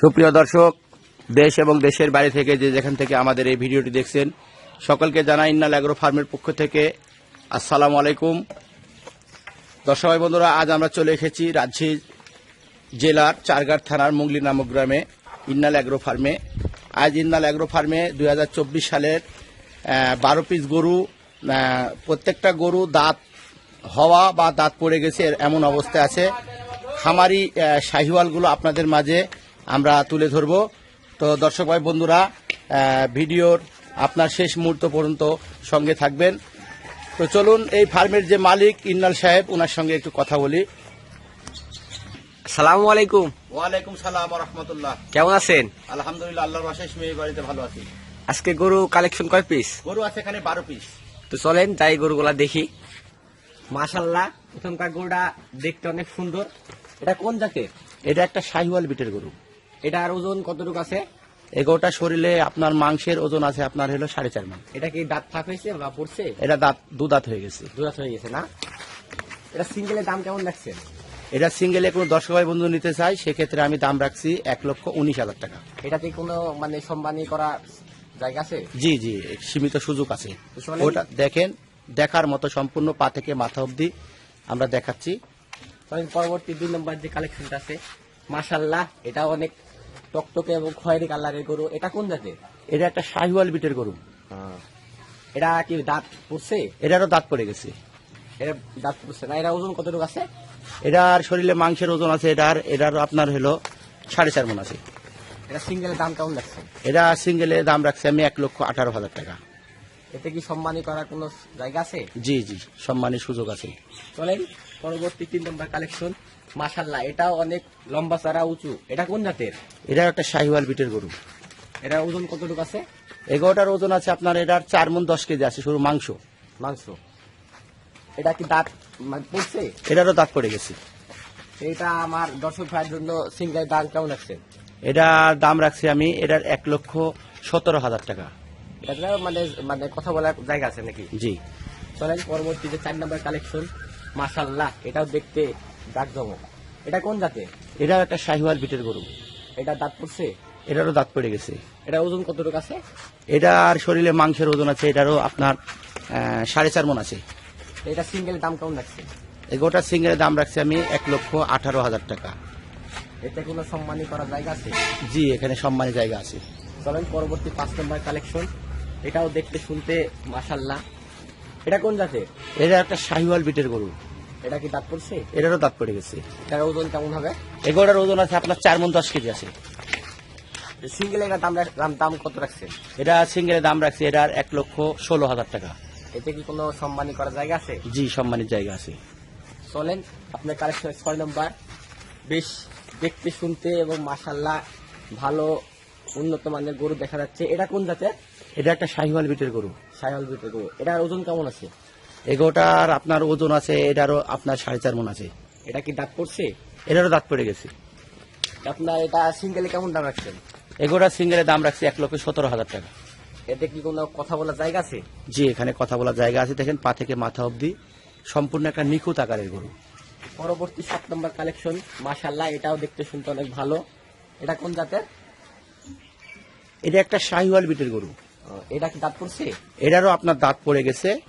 সুপ্রিয় দর্শক, দেশ এবং দেশের বাইরে থেকে যে যেখান থেকে আমাদের এই ভিডিওটি দেখছেন, সকলকে জানাই ইন্নাল অ্যাগ্রো ফার্মের পক্ষ থেকে আসসালামু আলাইকুম। দর্শক বন্ধুরা, আজ আমরা চলে এসেছি রাজশাহী জেলার চারঘাট থানার মুঙ্গলি নামক গ্রামে ইন্নাল অ্যাগ্রো ফার্মে। আজ ইন্নাল অ্যাগ্রো ফার্মে দুই হাজার চব্বিশ সালের বারো পিস গরু প্রত্যেকটা গরু দাঁত হওয়া বা দাঁত পড়ে গেছে এমন অবস্থায় আছে। খামারি শাহিওয়ালগুলো আপনাদের মাঝে আমরা তুলে ধরব। তো দর্শক ভাই বন্ধুরা ভিডিওর আপনার শেষ মুহূর্ত পর্যন্ত সঙ্গে থাকবেন। তো চলুন এই ফার্মের যে মালিক ইন্নাল সাহেব ওনার সঙ্গে একটু কথা বলি। সালামু আলাইকুম। ওয়ালাইকুম সালাম রহমতুল্লাহ কেমন আছেন? আলহামদুলিল্লাহ আল্লাহর বাসায় মেয়ে বাড়িতে ভালো আছি। আজকে গরু কালেকশন কয় পিস গরু আছে এখানে বারো পিস তো চলেন যাই গরুগুলা দেখি। মাশাল্লাহ প্রথমকার গরুটা দেখতে অনেক সুন্দর। এটা কোন জাতের? এটা একটা শাহিওয়াল বিটের গরু। এটার ওজন কতটুকু আছে? এগোটা শরীরে আপনার মাংসের ওজন আছে আপনার হলো সাড়ে চার মান এটা কি দাঁত ফাঁক হয়েছে বা পড়ছে? এটা দাঁত দু দাঁত হয়ে গেছে। দুরাত হয়ে গেছে না? এটা সিঙ্গেলের দাম কেমন রাখছেন? এটা সিঙ্গেলে কোনো দর্শক ভাই বন্ধু নিতে চাই সেক্ষেত্রে আমি দাম রাখছি এক লক্ষ উনিশ হাজার টাকা। এটাতে কোনো মানে সম্মানী করা জায়গা আছে? জি জি সীমিত সুযোগ আছে। ওটা দেখেন দেখার মতো সম্পূর্ণ পা থেকে মাথা অবধি আমরা দেখাচ্ছি। পরবর্তী দুই নম্বর যে কালেকশনটা আছে মাশাল্লাহ এটা অনেক টকটকে এবং খয়েরি কালারের গরু এটা কোন জাতের? এটা একটা শাহিওয়াল বিটের গরু। এটা কি দাঁত পড়ছে? এটারও দাঁত পড়ে গেছে। এটা দাঁত পড়ছে না এটা ওজন কতটুকু আছে? এটার শরীরে মাংসের ওজন আছে এটার এটার আপনার হলো সাড়ে চার মন আছে। এটা সিঙ্গেলের দাম কেমন লাগছে এটা সিঙ্গেলে দাম রাখছি আমি এক লক্ষ আঠারো হাজার টাকা। এতে কি সম্মানী করার কোনো জায়গা আছে? জি জি সম্মানের সুযোগ আছে। চলেন। পরবর্তী তিন নম্বর কালেকশন মাশাল্লাহ এটাও অনেক লম্বা চারা উঁচু। এটা কোন জাতের? এটা একটা শাহিওয়াল বিটের গরু। এটা ওজন কতটুকু আছে? এগারোটার ওজন আছে আপনার এটার চার মন দশ কেজি আছে শুধু মাংস। মাংস। এটা কি দাঁত মানে পড়ছে? এটারও দাঁত পড়ে গেছে। এটা আমার দর্শক ভাইয়ের জন্য সিঙ্গেল দাম কেমন লাগছে? এটার দাম রাখছি আমি এটার এক লক্ষ সতেরো হাজার টাকা। এটা মানে মানে কথা বলার জায়গা আছে নাকি? জি। চলেন পরবর্তী যে চার নম্বর কালেকশন মাশাল্লাহ এটাও দেখতে দাগ জমক এটা কোন জাতের এটা একটা শাহিওয়াল বিটের গরু। এটা দাঁত পড়ছে? এটারও দাঁত পড়ে গেছে। এটা ওজন কতটুকু আছে? এটার শরীরে মাংসের ওজন আছে এটারও আপনার সাড়ে চার মন আছে। এটা সিঙ্গেল দাম কেমন লাগছে এগোটার সিঙ্গেলের দাম রাখছি আমি এক লক্ষ আঠারো হাজার টাকা। এতে কোনো সম্মানী করার জায়গা আছে? জি এখানে সম্মানের জায়গা আছে। চলেন পরবর্তী পাঁচ নম্বর কালেকশন। এটাও দেখতে শুনতে মাশাল্লাহ এটা কোন জাতের? এটা একটা শাহিওয়াল বিটের গরু। এটা কি দাঁত পড়ছে? এটারও দাঁত পড়ে গেছে। এটার ওজন কেমন হবে? এগোটার ওজন আছে আপনার চার মন দশ কেজি আছে। সিঙ্গেল এটা দাম দাম দাম কত রাখছে এটা সিঙ্গেলের দাম রাখছি এটার এক লক্ষ ষোলো হাজার টাকা। এতে কি কোনো সম্মানী করার জায়গা আছে? জি সম্মানের জায়গা আছে। চলেন আপনার কালেকশন ছয় নম্বর বেশ দেখতে শুনতে এবং মাশাল্লাহ ভালো উন্নত মানের গরু দেখা যাচ্ছে। এটা কোন জাতের? এটা একটা শাহিওয়াল বিটের গরু। সাইহল বিটের গরু। এটার ওজন কেমন আছে? এগোটার আপনার ওজন আছে এটারও আপনার সাড়ে চার মন আছে। এটা কি দাঁত পড়ছে? এটারও দাঁত পড়ে গেছে। আপনার এটা সিঙ্গেলে কেমন দাম রাখছেন? এগোটার সিঙ্গেলের দাম রাখছি এক লক্ষ সতেরো হাজার টাকা। এতে কি কোনো কথা বলার জায়গা আছে? জি এখানে কথা বলার জায়গা আছে। দেখেন পা থেকে মাথা অবধি সম্পূর্ণ একটা নিখুঁত আকারের গরু। পরবর্তী সাত নম্বর কালেকশন মাশাল্লাহ এটাও দেখতে শুনতে অনেক ভালো। এটা কোন জাতের? এটা একটা শাহিওয়াল বিটের গরু। এটা কি দাঁত পড়ছে? এটারও আপনার দাঁত পড়ে গেছে।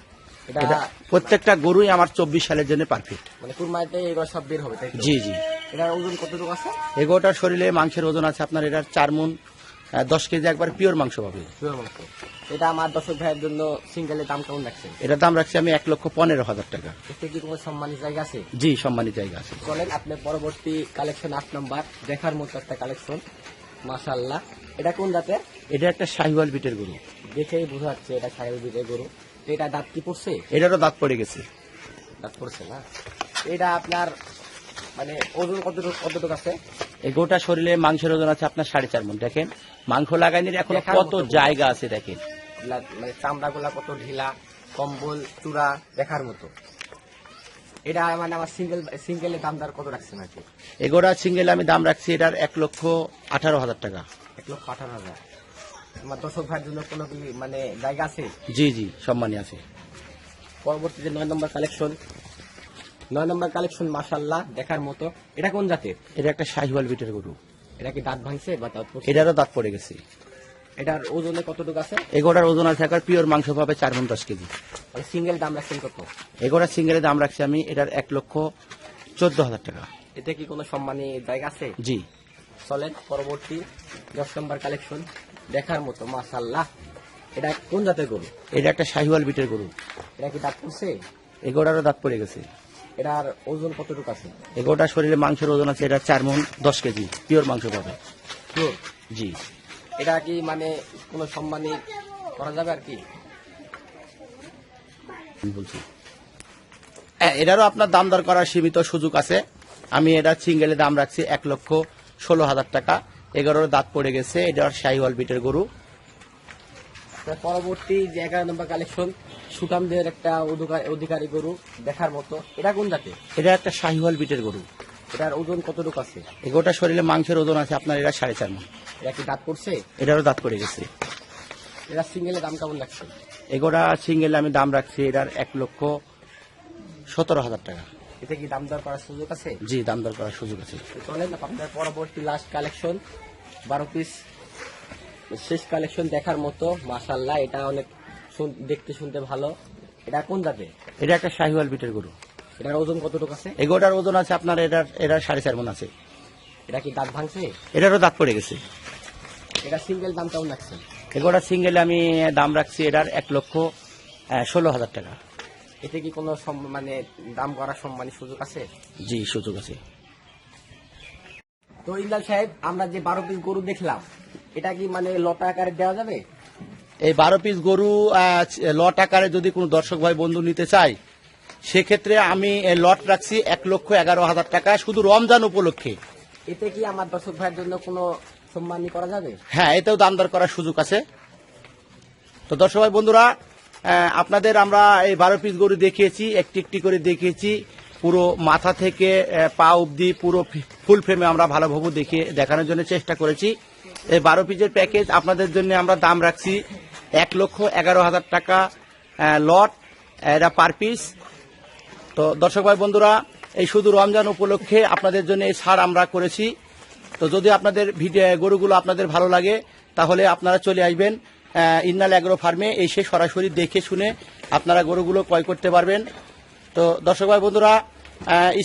এটা এটা প্রত্যেকটা গরুই আমার চব্বিশ সালের জন্য পারফেক্ট মানে কুরমাইতে এগুলো সব বের হবে তাই জি জি। এটার ওজন কতটুকু আছে? এগোটার শরীরে মাংসের ওজন আছে আপনার এটার চার মন দশ কেজি একবার পিওর মাংস পাবে পিওর মাংস। এটা আমার দর্শক ভাইয়ের জন্য সিঙ্গেলের দাম কেমন লাগছে এটার দাম রাখছি আমি এক লক্ষ পনেরো হাজার টাকা। এতে কি কোনো সম্মানের জায়গা আছে? জি সম্মানিত জায়গা আছে। চলেন আপনি পরবর্তী কালেকশন আট নম্বর দেখার মতো একটা কালেকশন মাশাল্লাহ এটা কোন জাতের? এটা একটা শাহিওয়াল বিটের গরু। দেখেই বোঝা যাচ্ছে এটা সাহেব বিটের গরু। এটা দাঁত কি পড়ছে? এটারও দাঁত পড়ে গেছে। দাঁত পড়ছে না? এটা আপনার মানে ওজন কতটুকু কতটুকু আছে? এই গোটা শরীরে মাংসের ওজন আছে আপনার সাড়ে চার মন দেখেন মাংস লাগাইনি এখনও কত জায়গা আছে দেখেন। মানে চামড়া গুলা কত ঢিলা কম্বল চূড়া দেখার মতো। এটা মানে আমার সিঙ্গেল সিঙ্গেলের দাম দর কত রাখছেন নাকি কি? এগোটা সিঙ্গেল আমি দাম রাখছি এটার এক লক্ষ আঠারো হাজার টাকা। এক লক্ষ আঠারো হাজার। দর্শক ভাইয়ের জন্য কোনো কি মানে জায়গা আছে? জি জি সম্মানী আছে। পরবর্তীতে নয় নম্বর কালেকশন। নয় নম্বর কালেকশন মাশাল্লাহ দেখার মতো। এটা কোন জাতের? এটা একটা শাহিওয়াল বিটের গরু। এটা কি দাঁত ভাঙছে বা দাঁত এটারও দাঁত পড়ে গেছে। এটার ওজনে কতটুকু আছে? এগোটার ওজন আছে একবার পিওর মাংস পাবে চার মন দশ কেজি। সিঙ্গেল দাম রাখছেন কত? এগোটার সিঙ্গেলের দাম রাখছি আমি এটার এক লক্ষ চোদ্দ হাজার টাকা। এতে কি কোনো সম্মানী জায়গা আছে? জি। চলেন পরবর্তী দশ নম্বর কালেকশন দেখার মতো মাশাল্লাহ এটা কোন জাতের গরু? এটা একটা শাহিওয়াল বিটের গরু। এটা কি দাঁত পড়ছে? এগোটারও দাঁত পড়ে গেছে। এটার ওজন কতটুকু আছে? এগোটার শরীরে মাংসের ওজন আছে এটা চার মন দশ কেজি পিওর মাংস পাবে। Sure. জি। এটা কি মানে কোনো সম্মানী করা যাবে আর কি? বলছি। হ্যাঁ, এটারও আপনার দাম দর করার সীমিত সুযোগ আছে। আমি এটা সিঙ্গেলে দাম রাখছি এক লক্ষ ষোলো হাজার টাকা। এগারোর দাঁত পড়ে গেছে এটা শাহিওয়াল বিটের গরু। পরবর্তী যে এগারো নম্বর কালেকশন সুটামদের একটা অধিকার- অধিকারী গরু দেখার মতো। এটা কোন জাতে এটা একটা শাহিওয়াল বিটের গরু। এটার ওজন কতটুকু আছে? এগোটা শরীরে মাংসের ওজন আছে আপনার এটা সাড়ে চার মন এটা কি দাঁত পড়ছে? এটারও দাঁত পড়ে গেছে। এটা সিঙ্গেলের দাম কেমন লাগছে? এগোটা সিঙ্গেলে আমি দাম রাখছি এটার এক লক্ষ সতেরো হাজার টাকা। এতে কি দাম দর করার সুযোগ আছে? জি দাম দর করার সুযোগ আছে। চলেন আপনার পরবর্তী লাস্ট কালেকশন বারো পিস শেষ কালেকশন দেখার মতো মাশাল্লাহ এটা অনেক দেখতে শুনতে ভালো। এটা কোন জাতে এটা একটা শাহিওয়াল বিটের গরু। এটার ওজন কতটুকু আছে? এগোটার ওজন আছে আপনার এটার এটার সাড়ে চার মন আছে। এটা কি দাঁত ভাঙছে? এটারও দাঁত পড়ে গেছে। এটা সিঙ্গেল দাম কেমন লাগছে এগোটা সিঙ্গেলে আমি দাম রাখছি এটার এক লক্ষ ষোলো হাজার টাকা। এতে কি কোনো মানে দাম করার সম্মানের সুযোগ আছে? জি সুযোগ আছে। তো ইন্দাল সাহেব আমরা যে বারো পিস গরু দেখলাম এটা কি মানে লটা আকারে দেওয়া যাবে? এই বারো পিস গরু লট আকারে যদি কোনো দর্শক ভাই বন্ধু নিতে চায় সেক্ষেত্রে আমি লট রাখছি এক লক্ষ এগারো হাজার টাকা শুধু রমজান উপলক্ষে। এতে কি আমার দর্শক ভাইয়ের জন্য কোনো সম্মানী করা যাবে? হ্যাঁ এতেও দাম দর করার সুযোগ আছে। তো দর্শক ভাই বন্ধুরা আপনাদের আমরা এই বারো পিস গরু দেখিয়েছি, একটি একটি করে দেখিয়েছি। পুরো মাথা থেকে পা অবধি পুরো ফুল ফ্রেমে আমরা ভালোভাবে দেখিয়ে দেখানোর জন্য চেষ্টা করেছি। এই বারো পিসের প্যাকেজ আপনাদের জন্য আমরা দাম রাখছি এক লক্ষ এগারো হাজার টাকা লট এটা পার পিস তো দর্শক ভাই বন্ধুরা, এই শুধু রমজান উপলক্ষে আপনাদের জন্য এই ছাড় আমরা করেছি। তো যদি আপনাদের ভিডিও, গরুগুলো আপনাদের ভালো লাগে, তাহলে আপনারা চলে আসবেন। ইন্নাল অ্যাগ্রো ফার্মে এসে সরাসরি দেখে শুনে আপনারা গরুগুলো ক্রয় করতে পারবেন। তো দর্শক ভাই বন্ধুরা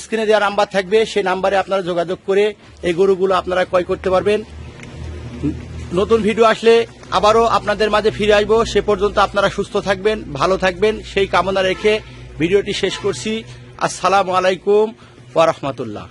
স্ক্রিনে দেওয়া নাম্বার থাকবে সেই নাম্বারে আপনারা যোগাযোগ করে এই গরুগুলো আপনারা ক্রয় করতে পারবেন। নতুন ভিডিও আসলে আবারও আপনাদের মাঝে ফিরে আসব। সে পর্যন্ত আপনারা সুস্থ থাকবেন, ভালো থাকবেন, সেই কামনা রেখে ভিডিওটি শেষ করছি। আসসালামু আলাইকুম ওয়া রাহমাতুল্লাহ।